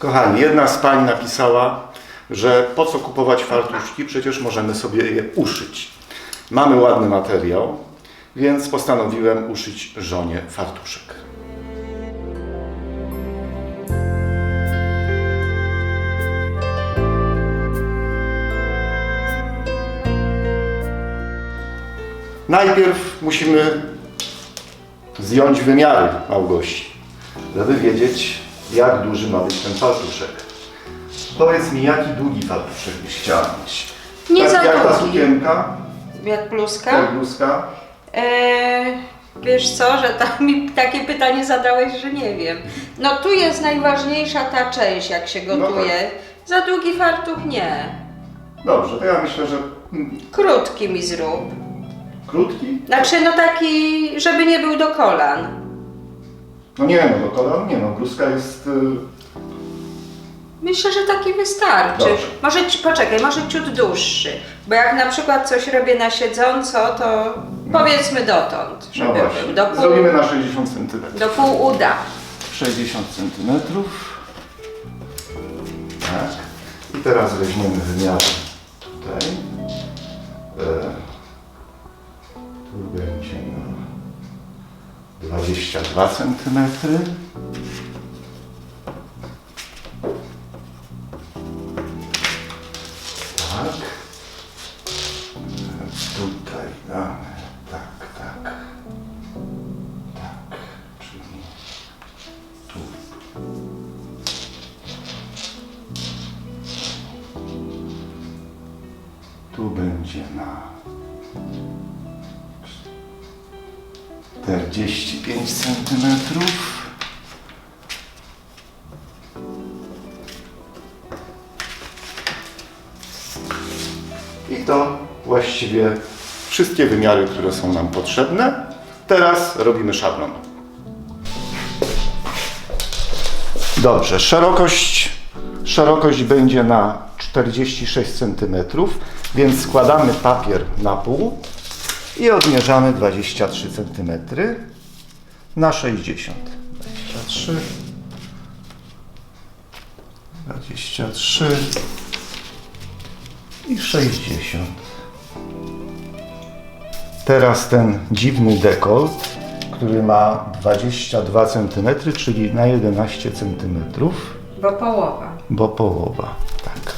Kochani, jedna z pań napisała, że po co kupować fartuszki, przecież możemy sobie je uszyć. Mamy ładny materiał, więc postanowiłem uszyć żonie fartuszek. Najpierw musimy zdjąć wymiary Małgosi, żeby wiedzieć, jak duży ma być ten fartuszek. Powiedz mi, jaki długi fartuszek byś chciała mieć? Nie tak za jak ta długi. sukienka, Jak bluzka? jak bluzka. Eee, wiesz co, że tam mi takie pytanie zadałeś, że nie wiem. No tu jest najważniejsza ta część, jak się No gotuje. Za długi fartuch nie. Dobrze, to ja myślę, że mm, Krótki mi zrób. krótki? Znaczy no taki, żeby nie był do kolan. No nie, no do kolan nie, no bluzka jest... y, Myślę, że taki wystarczy. Dobrze. Może, ci- poczekaj, może ciut dłuższy. Bo jak na przykład coś robię na siedząco, to powiedzmy dotąd, No żeby właśnie, był. Do pół, zrobimy na 60 cm. do pół uda. 60 cm. Tak. I teraz weźmiemy wymiary tutaj. E, tu będzie na 22 cm. 45 centymetrów. I to właściwie wszystkie wymiary, które są nam potrzebne. Teraz robimy szablon. Dobrze, szerokość, szerokość będzie na 46 cm, więc składamy papier na pół i odmierzamy 23 cm na 60. 23, 23 i 60. Teraz ten dziwny dekolt, który ma 22 cm, czyli na 11 cm, Bo połowa. bo połowa. Tak.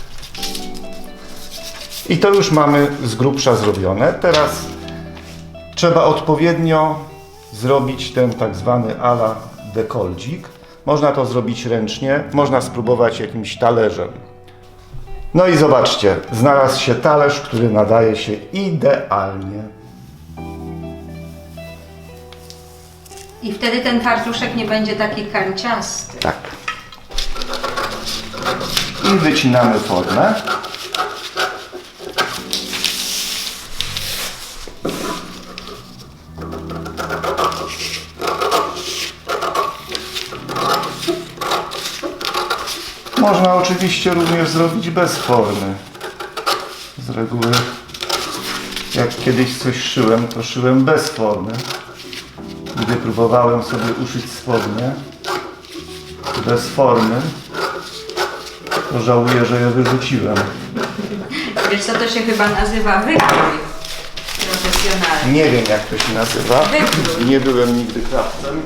I to już mamy z grubsza zrobione. Teraz trzeba odpowiednio zrobić ten tak zwany ala dekoldzik. Można to zrobić ręcznie, można spróbować jakimś talerzem. No i zobaczcie, znalazł się talerz, który nadaje się idealnie. I wtedy ten fartuszek nie będzie taki kanciasty. Tak. I wycinamy formę. Można oczywiście również zrobić bez formy. Z reguły, jak kiedyś coś szyłem, to szyłem bez formy. Gdy próbowałem sobie uszyć spodnie, bez formy, to żałuję, że je wyrzuciłem. Wiesz co to się chyba nazywa wykrój profesjonalny. Nie wiem jak to się nazywa. Wykrój. Nie byłem nigdy krawcem.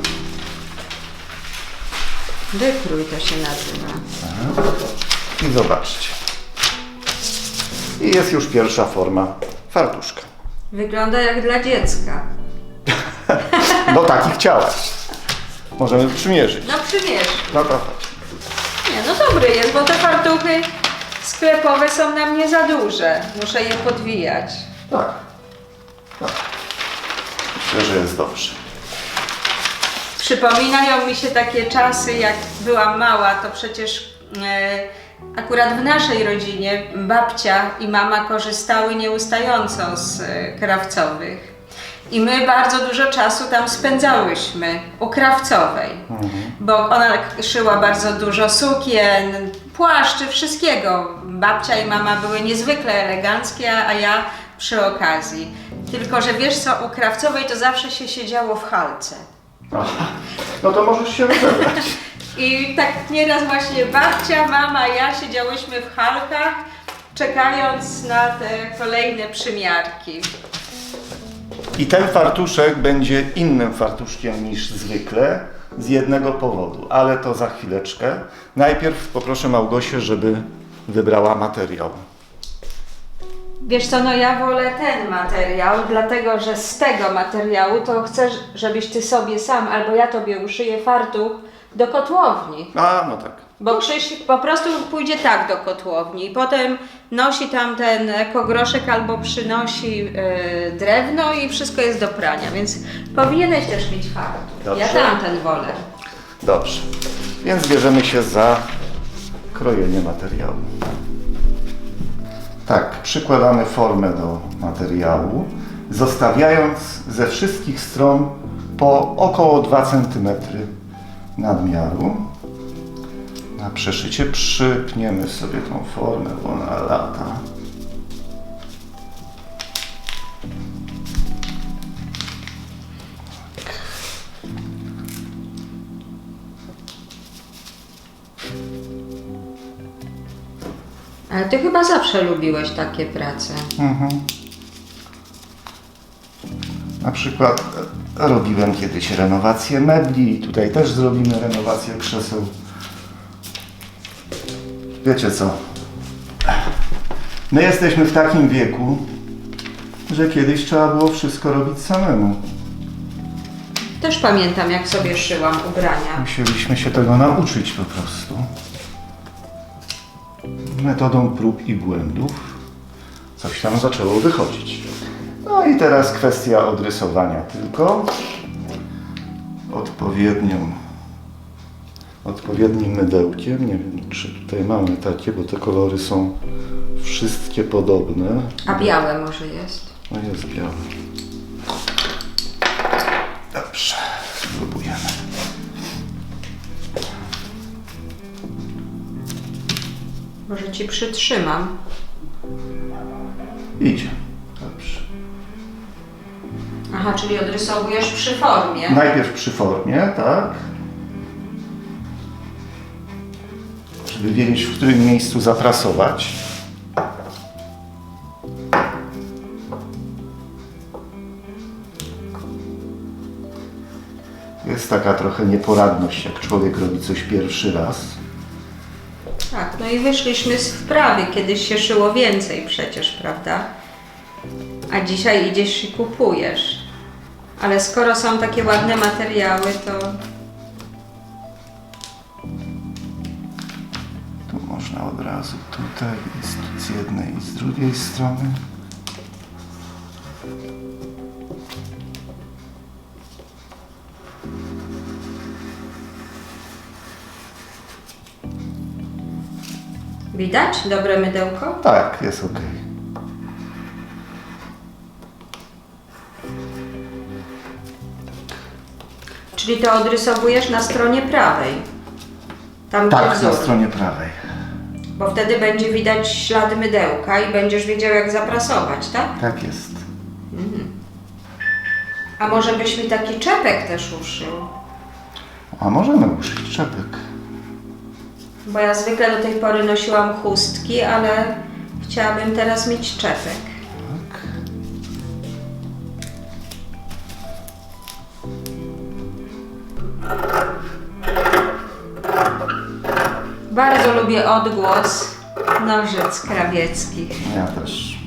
Wykrój to się nazywa. I zobaczcie. I jest już pierwsza forma fartuszka. Wygląda jak dla dziecka. No taki chciałaś. Możemy przymierzyć. No przymierz. No to chodź. Nie, no dobry jest, bo te fartuchy sklepowe są na mnie za duże. Muszę je podwijać. Tak. tak. Myślę, że jest dobrze. Przypominają mi się takie czasy, jak byłam mała, to przecież e, akurat w naszej rodzinie babcia i mama korzystały nieustająco z e, krawcowych. I my bardzo dużo czasu tam spędzałyśmy u krawcowej, bo ona szyła bardzo dużo sukien, płaszczy, wszystkiego. Babcia i mama były niezwykle eleganckie, a ja przy okazji. Tylko, że wiesz co, u krawcowej to zawsze się siedziało w halce. Aha. No to możesz się rozebrać. I tak nieraz właśnie babcia, mama, ja siedziałyśmy w halkach, czekając na te kolejne przymiarki. I ten fartuszek będzie innym fartuszkiem niż zwykle z jednego powodu, ale to za chwileczkę. Najpierw poproszę Małgosię, żeby wybrała materiał. Wiesz co, no ja wolę ten materiał, dlatego że z tego materiału to chcę, żebyś ty sobie sam albo ja tobie uszyję fartuch do kotłowni. A, no tak. Bo Krzyś po prostu pójdzie tak do kotłowni i potem nosi tam ten ekogroszek albo przynosi yy, drewno i wszystko jest do prania, więc powinieneś też mieć fartuch. Ja Dobrze. tamten wolę. Dobrze. Więc bierzemy się za krojenie materiału. Tak, przykładamy formę do materiału, zostawiając ze wszystkich stron po około 2 cm nadmiaru. Na przeszycie przypniemy sobie tą formę, bo ona lata. Ale ty chyba zawsze lubiłeś takie prace. Mhm. Na przykład e, robiłem kiedyś renowację mebli i tutaj też zrobimy renowację krzeseł. Wiecie co? My jesteśmy w takim wieku, że kiedyś trzeba było wszystko robić samemu. Też pamiętam, jak sobie szyłam ubrania. Musieliśmy się tego nauczyć po prostu. Metodą prób i błędów coś tam zaczęło wychodzić. No i teraz kwestia odrysowania tylko odpowiednią odpowiednim mydełkiem. Nie wiem, czy tutaj mamy takie, bo te kolory są wszystkie podobne. A białe może jest. No jest biały. Dobrze, ci przytrzymam. Idzie. Dobrze. Aha, czyli odrysowujesz przy formie. Najpierw przy formie, tak? Żeby wiedzieć, w którym miejscu zaprasować. Jest taka trochę nieporadność, jak człowiek robi coś pierwszy raz. No i wyszliśmy z wprawy. Kiedyś się szyło więcej przecież, prawda? A dzisiaj idziesz i kupujesz. Ale skoro są takie ładne materiały, to Tu można od razu tutaj, i z jednej i z drugiej strony. Widać dobre mydełko? Tak, jest ok. Czyli to odrysowujesz na stronie prawej. Tam gdzie Tak, na wzór. stronie prawej. Bo wtedy będzie widać ślady mydełka i będziesz wiedział jak zaprasować, tak? Tak jest. A może byś mi taki czepek też uszył? A możemy uszyć czepek. Bo ja zwykle do tej pory nosiłam chustki, ale chciałabym teraz mieć czepek. Tak. Bardzo lubię odgłos nożyc krawieckich. Ja też.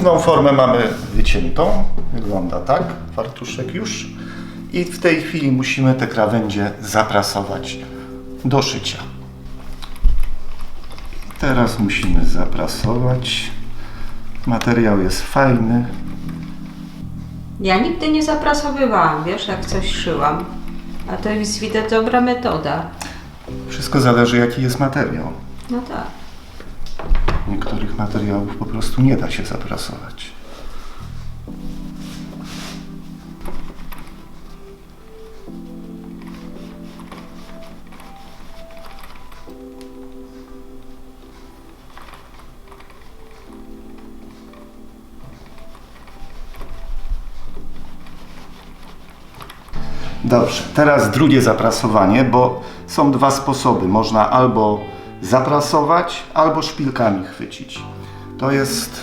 Główną formę mamy wyciętą. Wygląda tak, fartuszek już. I w tej chwili musimy te krawędzie zaprasować do szycia. Teraz musimy zaprasować. Materiał jest fajny. Ja nigdy nie zaprasowywałam, wiesz, jak coś szyłam. A to jest widać dobra metoda. Wszystko zależy jaki jest materiał. No tak. Niektórych materiałów po prostu nie da się zaprasować. Dobrze, teraz drugie zaprasowanie, bo są dwa sposoby. Można albo zaprasować, albo szpilkami chwycić. To jest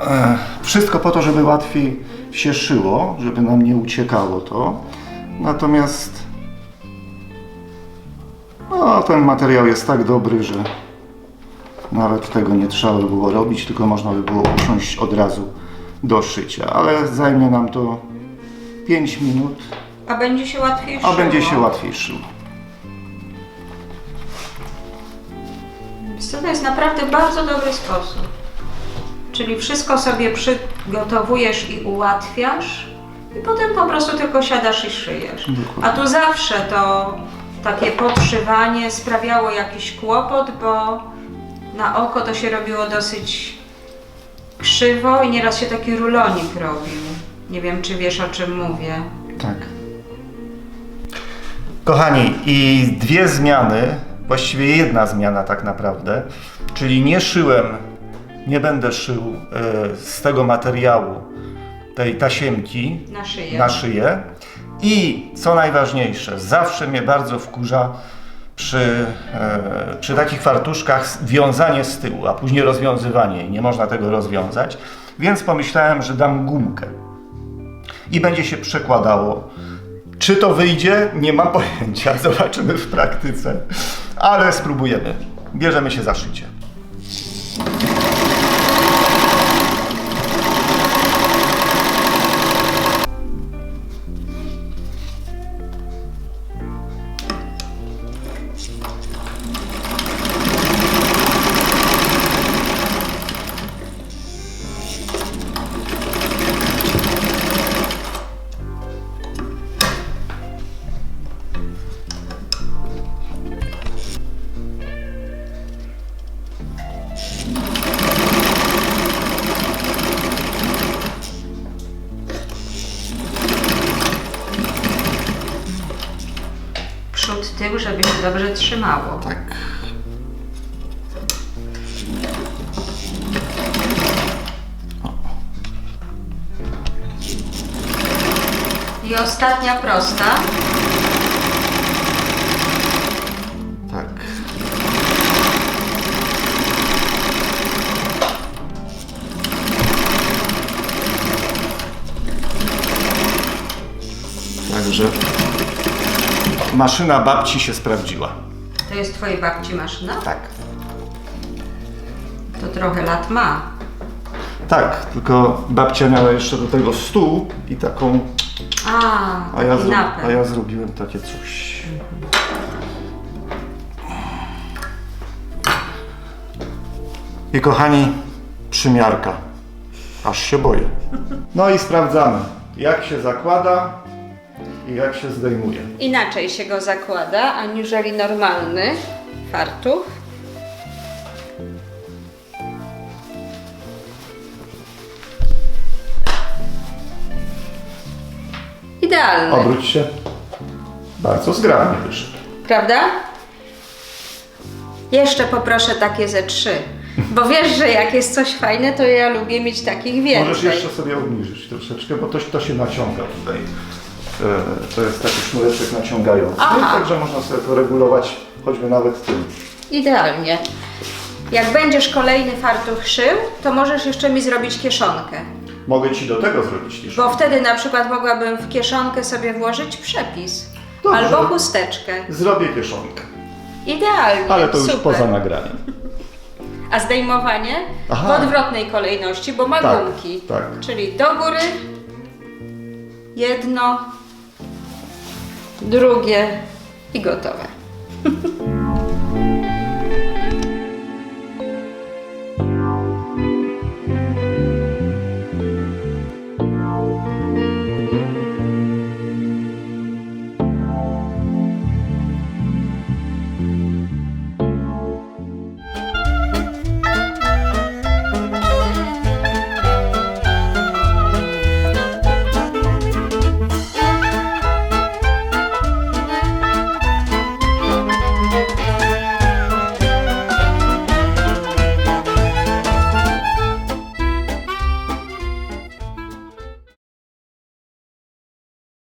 e, wszystko po to, żeby łatwiej się szyło, żeby nam nie uciekało to. Natomiast no, ten materiał jest tak dobry, że nawet tego nie trzeba by było robić, tylko można by było usiąść od razu do szycia. Ale zajmie nam to 5 minut, A będzie się łatwiej a szyło. będzie się łatwiej szyło. To jest naprawdę bardzo dobry sposób. Czyli wszystko sobie przygotowujesz i ułatwiasz i potem po prostu tylko siadasz i szyjesz. A tu zawsze to takie podszywanie sprawiało jakiś kłopot, bo na oko to się robiło dosyć krzywo i nieraz się taki rulonik robił. Nie wiem, czy wiesz o czym mówię. Tak. Kochani, i dwie zmiany, właściwie jedna zmiana tak naprawdę, czyli nie szyłem, nie będę szył e, z tego materiału tej tasiemki Na szyję. na szyję i co najważniejsze, zawsze mnie bardzo wkurza przy, e, przy takich fartuszkach wiązanie z tyłu, a później rozwiązywanie i nie można tego rozwiązać, więc pomyślałem, że dam gumkę i będzie się przekładało. Czy to wyjdzie? Nie mam pojęcia. Zobaczymy w praktyce. Ale spróbujemy. Bierzemy się za szycie. Dobrze trzymało. Tak. I ostatnia prosta. Tak. Także maszyna babci się sprawdziła. To jest twojej babci maszyna? Tak. To trochę lat ma. Tak, tylko babcia miała jeszcze do tego stół i taką, A, a ja, zro, a ja zrobiłem takie coś. I kochani, przymiarka. Aż się boję. No i sprawdzamy, jak się zakłada i jak się zdejmuje. Inaczej się go zakłada, aniżeli normalny fartuch. Idealny, Obróć się. Bardzo zgrabnie wyszedł. prawda? Jeszcze poproszę takie ze trzy. Bo wiesz, że jak jest coś fajne, to ja lubię mieć takich więcej. Możesz jeszcze sobie obniżyć troszeczkę, bo to, to się naciąga tutaj. E, To jest taki sznureczek naciągający, Aha. także można sobie to regulować choćby nawet tym. Idealnie. Jak będziesz kolejny fartuch szył, to możesz jeszcze mi zrobić kieszonkę. Mogę Ci do tego zrobić kieszonkę. Bo wtedy na przykład mogłabym w kieszonkę sobie włożyć przepis. Dobrze. Albo chusteczkę. Zrobię kieszonkę, Idealnie. ale to już super. poza nagraniem. A zdejmowanie Aha. w odwrotnej kolejności, bo ma Tak, gumki. tak. Czyli do góry jedno, drugie i gotowe.